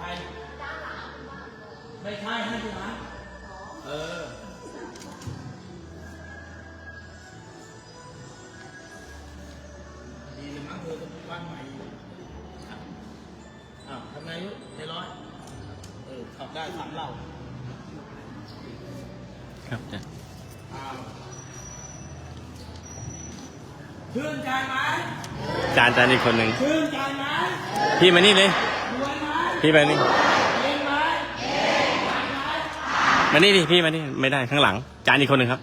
ใครไม่ใช่ให้ใช่ไหมเออดีเลยมั้งเธอจะมีบ้านใหม่อ่าวทำไงยุใจร้อยเออขับได้สามเหล่าครับจ้ะอ้าวชื่นใจไหมจานจานอีกคนหนึ่งชื่นใจไหมพี่มานี่เลย พี่มานี่เก่งไหมานี่ดิพี่มานี่ไม่ได้ข้างหลัง จานอีกคนหนึ่งครับ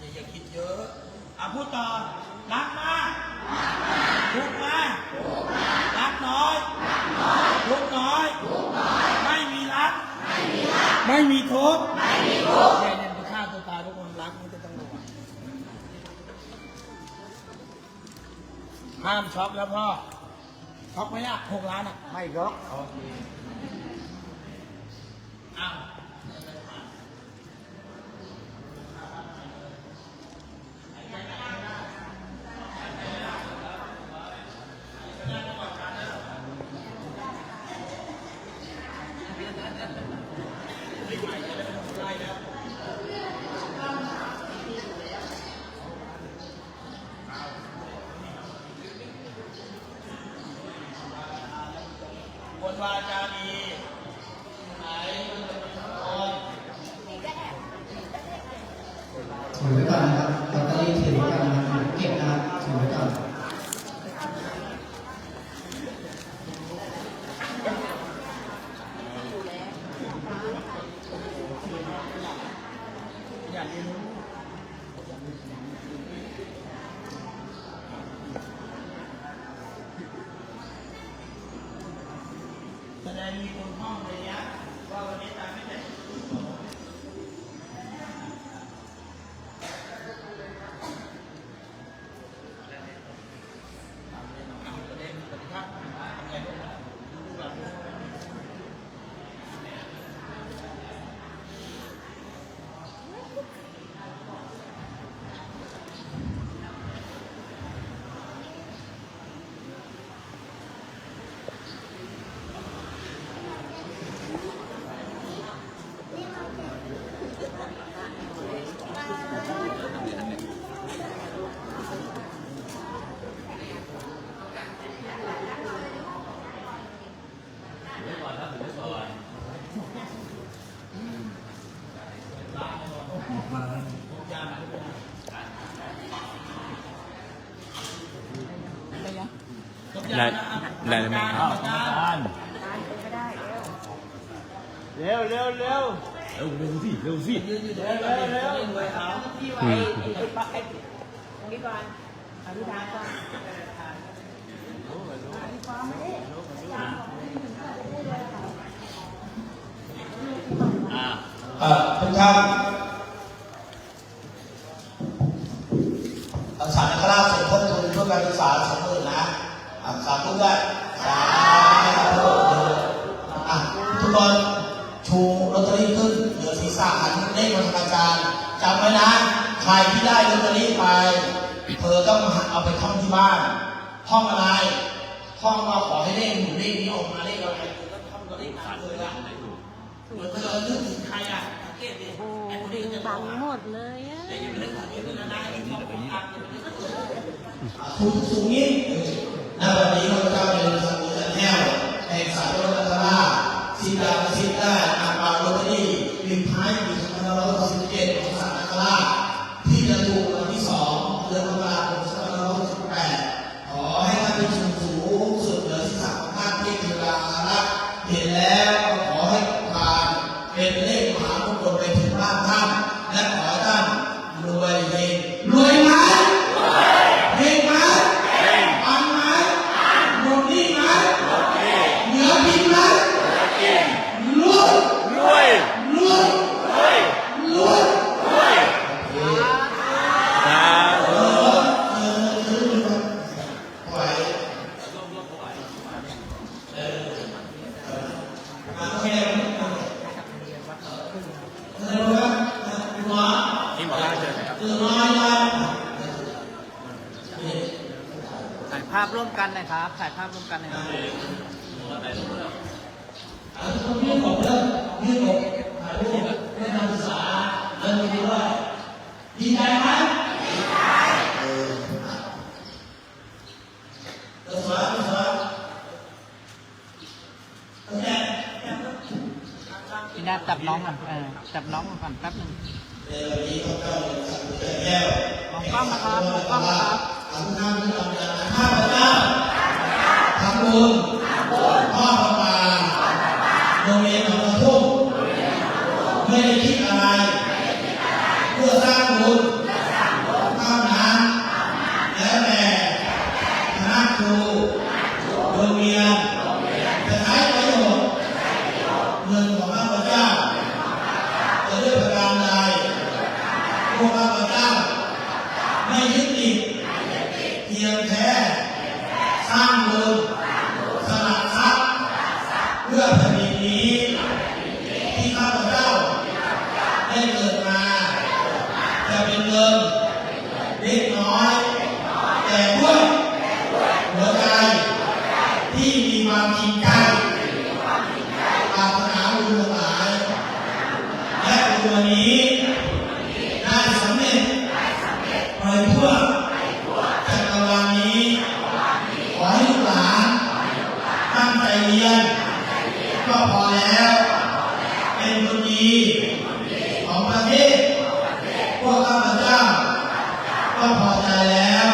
อย่าคิดเยอะอะพูดต่อรักมากทุกมากรักน้อยทุกน้อย ไม่มีรัก ไม่มีทุกข์แค่เนี่ยจะฆ่าตัวตายทุกคนรักไม่ต้องระวังห้ามช็อกแล้วพ่อ ช็อกไหมอะหกล้านอะ ไม่ช็อก โอเค คนวาจาดีไหนคนถือไว้ก่อนนะครับลอตเตอรี่ถือไว้ก่อนนะครับเก็บนะครับถือไว้ก่อน อยากเรียนรู้แสดง มีคนห้องเลยนะว่าวันนี้ตาม ได้จบยังได้นะได้ไหมกรรมการเร็วเร็วเร็วยืนอยู่ตรงนี้ก่อนดิจะได้รวยเขาอืมตรงนี้ก่อนอธิษฐานก่อนเอ่อทุกท่านรักษาคราชสมทบทุนเพื่อการศึกษาสองหมื่นนะอะ สาธุด้วยสาธุอะทุกคนชูลอตเตอรี่ขึ้นเหนือศีรษะหันเลขวันธนาคารจำไว้นะ ใครที่ได้ลอตเตอรี่ไป เธอต้องเอาไปท่องที่บ้านห้องอะไรห้องเราขอให้เลขหนึ่งเลขนี้ออกมาเลขอะไรเธอก็ท่องตัวเลขนั้นเลยละเหมือนเธอนึกถึงใครอะสังเกตดิโอ้ไอ้คนนี้ก็จะบบัอกงว่าหมดเลยอะถูกสูงยิ่ง ณวันนี้ข้าพเจ้าเป็นสมุนแห้วแห่งสายโลกตราสิดาสิดได้อาบาลอตเตอรี่ปิดท้ายปี2567ของสารนคราที่จะถูกวันที่สองเดือนมกราคม2568ขอให้ท่านได้ชูสูงสุดเหนือศีรษะของท่านที่เทวดารักเห็นแล้วก็ขอให้ผ่านเป็นเลขมหามงคลไปถึงบ้านท่านและขอให้ท่านรวยเฮงรวยไหม เฮงไหมปังไหมหมดหนี่ไหมเงิ น้อยน้อยนี่ ถ่ายภาพร่วมกันนะครับ ถ่ายภาพร่วมกันนะครับเอาทุกคนยืดอกเริ่มยืดอกถ่ายรูปเพื่อการศึกษาแล้วมีด้วยดีใจไหมดีใจเออเออสวยสวยโอเค พี่ น้องก่อนเออจับน้องก่อนแป๊บนึงในวันนี้ข้าพเจ้าเรียนสังเกตแก้วมองกล้องนะครับมองกล้องนะครับอนุนามที่ทำงานข้าพเจ้าทำบุญพ่อพระปาโรงเรียนหนองกระทุ่มไม่ได้คิดอะไร เพื่อสร้างบุญเท่านั้นแล้วแต่คณะครูโรงเรียน ตัวนี้ได้สำเร็จไปทั่วจักรวาลนี้ขอให้ลูานตั้งใจเรีนก็พอแล้ว เป็นคนดีของประเทศพวกข้าพเจ้า ก็พอใจแล้ว